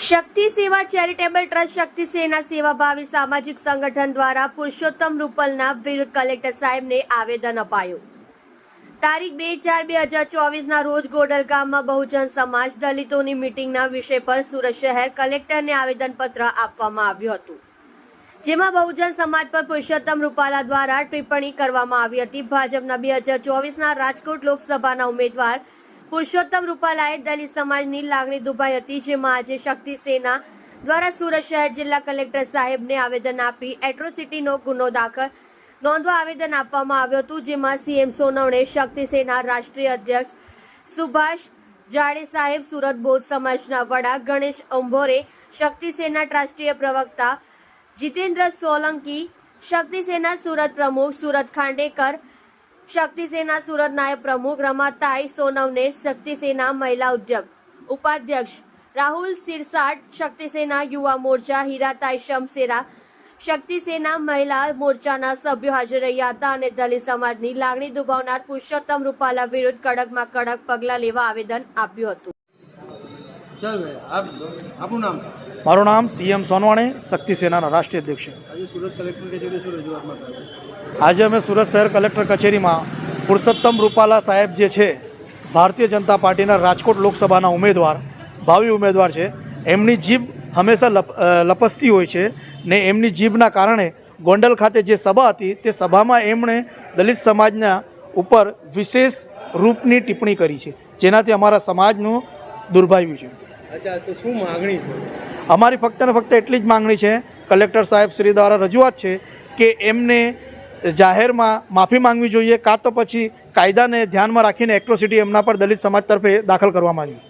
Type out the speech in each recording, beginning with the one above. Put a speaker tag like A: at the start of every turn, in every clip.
A: શક્તિ સેવા charitable trust શક્તિ સેના સેવાભાવી સામાજિક સંગઠન દ્વારા પુરુષોત્તમ રૂપલના વિરુદ્ધ કલેક્ટર સાહેબને આવેદન અપાયું. તારીખ બે ચાર બે હજાર ચોવીસના રોજ ગોડલ ગામમાં બહુજન સમાજ દલિતોની મીટિંગના વિષય પર સુરત શહેર કલેક્ટરને આવેદનપત્ર આપવામાં આવ્યું હતું. જેમાં બહુજન સમાજ પર પુરુષોત્તમ રૂપાલા દ્વારા ટિપ્પણી કરવામાં આવી હતી. ભાજપના બે હજાર ચોવીસના રાજકોટ લોકસભાના ઉમેદવાર પુરુષોત્તમ રૂપાલાએ દલિત સમાજની લાગણી દુભાઈ હતી, જેમાં આજે શક્તિ સેના દ્વારા સુરત શહેર જિલ્લા કલેક્ટર સાહેબને આવેદન આપી એટ્રોસિટીનો ગુનો દાખલ. નોંધવા આવેદન આપવામાં આવ્યું હતું, જેમાં સીએમ સોનવણે શક્તિ સેના રાષ્ટ્રીય અધ્યક્ષ સુભાષ જાડે સાહેબ, સુરત બૌદ્ધ સમાજના વડા ગણેશ અંભોરે, શક્તિ સેના રાષ્ટ્રીય પ્રવક્તા જીતેન્દ્ર સોલંકી, શક્તિ સેના સુરત પ્રમુખ સુરત ખાંડેકર શક્તિ સેના સુરત નાયબ પ્રમુખ રમાતાઈ સોનવને શક્તિસેના મહિલા ઉદ્યોગ ઉપાધ્યક્ષ રાહુલ સિરસાટ, શક્તિસેના યુવા મોરચા હીરાતાઈ શમસેરા શક્તિસેના મહિલા મોરચાના સભ્યો હાજર રહ્યા હતા અને દલિત સમાજની લાગણી દુભાવનાર પુરુષોત્તમ રૂપાલા વિરુદ્ધ કડકમાં કડક પગલાં લેવા આવેદન આપ્યું હતું.
B: આપનું નામ?
C: મારું નામ સીએમ સોનવાણી શક્તિ સેનાના રાષ્ટ્રીય અધ્યક્ષ છે.
B: આજે
C: અમે સુરત શહેર કલેક્ટર કચેરીમાં પુરુષોત્તમ રૂપાલા સાહેબ જે છે ભારતીય જનતા પાર્ટીના રાજકોટ લોકસભાના ઉમેદવાર ભાવિ ઉમેદવાર છે એમની જીભ હંમેશા લપ લપસતી હોય છે ને એમની જીભના કારણે ગોંડલ ખાતે જે સભા હતી તે સભામાં એમણે દલિત સમાજના ઉપર વિશેષ રૂપની ટિપ્પણી કરી છે જેનાથી અમારા સમાજનું દુર્ભાવ્યું છે.
B: અચ્છા, તો શું માગણી
C: અમારી ફક્ત ને ફક્ત એટલી જ માંગણી છે, કલેક્ટર સાહેબ શ્રી દ્વારા રજૂઆત છે કે એમને જાહેરમાં માફી માંગવી જોઈએ, કાં તો પછી કાયદાને ધ્યાનમાં રાખીને એક્ટ્રોસિટી એમના પર દલિત સમાજ તરફે દાખલ કરવામાં આવી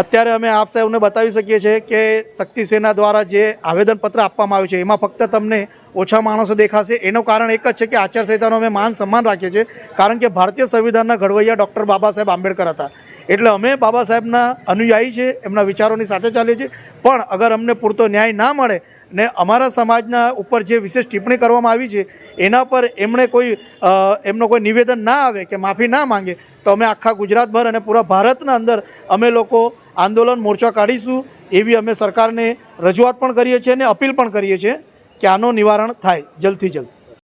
C: અત્યારે અમે આપ સાહેબને બતાવી શકીએ છીએ કે શક્તિ સેના દ્વારા જે આવેદનપત્ર આપવામાં આવ્યું છે, એમાં ફક્ત તમને ઓછા માણસો દેખાશે. એનું કારણ એક જ છે કે આચારસંહિતાનો અમે માન સન્માન રાખીએ છીએ, કારણ કે ભારતીય સંવિધાનના ઘડવૈયા ડૉક્ટર બાબા સાહેબ આંબેડકર હતા. એટલે અમે બાબા સાહેબના અનુયાયી છે એમના વિચારોની સાથે ચાલીએ છીએ. પણ અગર અમને પૂરતો ન્યાય ના મળે ને અમારા સમાજના ઉપર જે વિશેષ ટિપ્પણી કરવામાં આવી છે, એના પર એમણે કોઈ એમનો કોઈ નિવેદન ના આવે કે માફી ના માંગે, તો અમે આખા ગુજરાતભર અને પૂરા ભારતના અંદર અમે લોકો આંદોલન, મોરચા કાઢીશું એવી અમે સરકારને રજૂઆત પણ કરીએ છીએ અને અપીલ પણ કરીએ છીએ કે આનો નિવારણ થાય જલ્દથી જલ્દ.